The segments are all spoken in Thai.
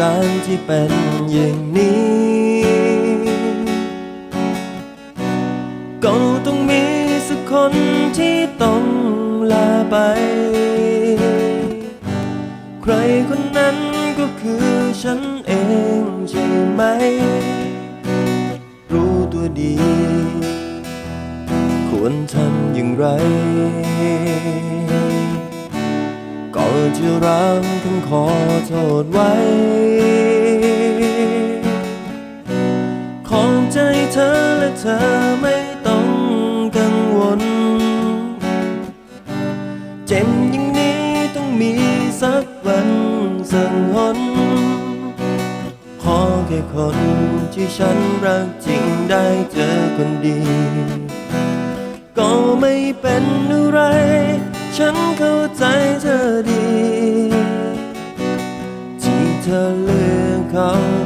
การที่เป็นอย่างนี้ ก็ต้องมีสักคนที่ต้องลาไป ใครคนนั้นก็คือฉันเองใช่ไหม รู้ตัวดี ควรทำอย่างไร จะร้างคำขอโทษไว้ ขอบใจเธอและเธอไม่ต้องกังวล เจ็บอย่างนี้ต้องมีสักวันสังหนขอแค่คนที่ฉันรักจริงได้เจอคนดี ก็ไม่เป็นอะไร ฉันเข้า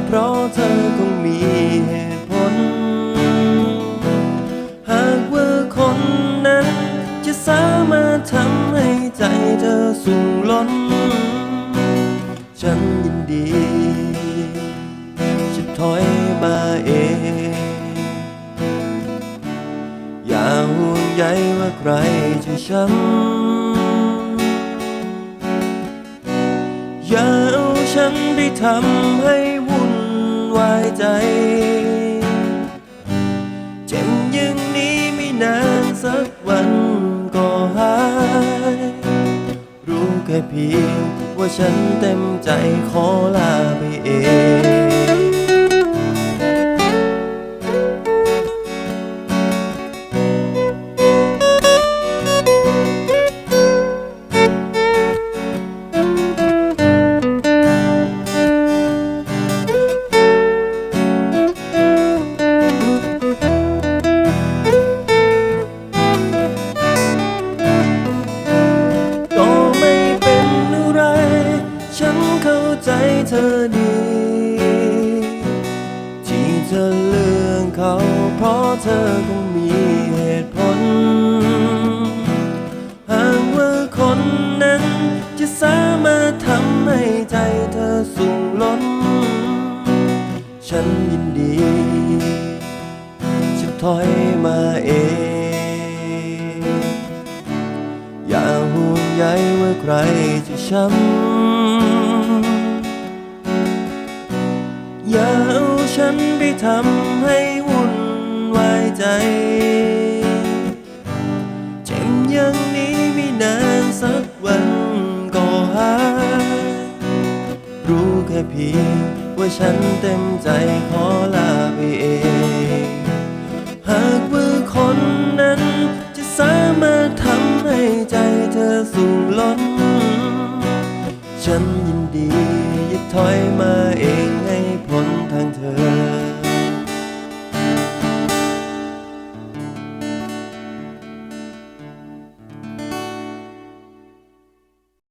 เพราะเธอคงมีเหตุผล หากว่าคนนั้น จะสามารถทำให้ใจเธอสูงล้น ฉันยินดีจะถอยมาเอง อย่าห่วงใยว่าใครจะช้ำอย่าเอาฉันไปทำให้ วุ่นวายใจ เจ็บอย่างนี้ไม่นานสักวันก็หาย รู้แค่เพียงว่าฉันเต็มใจขอลาไปเอง อดี ที่เธอเลือกเขา เพราะเธอคงมีเหตุผล หากว่าคนนั้นจะสามารถทำให้ใจเธอสูงล้น ฉันยินดีจะถอยมาเอง อย่าห่วงใยว่าใครจะช้ำ ฉันไปทำให้วุ่นวายใจ เจ็บอย่างนี้ไม่นานสักวันก็หายรู้แค่เพียงว่าฉันเต็มใจขอลาไปเอง หากว่าคนนั้นจะสามารถทำให้ใจเธอสูงล้น ฉันยินดีอย่าถอย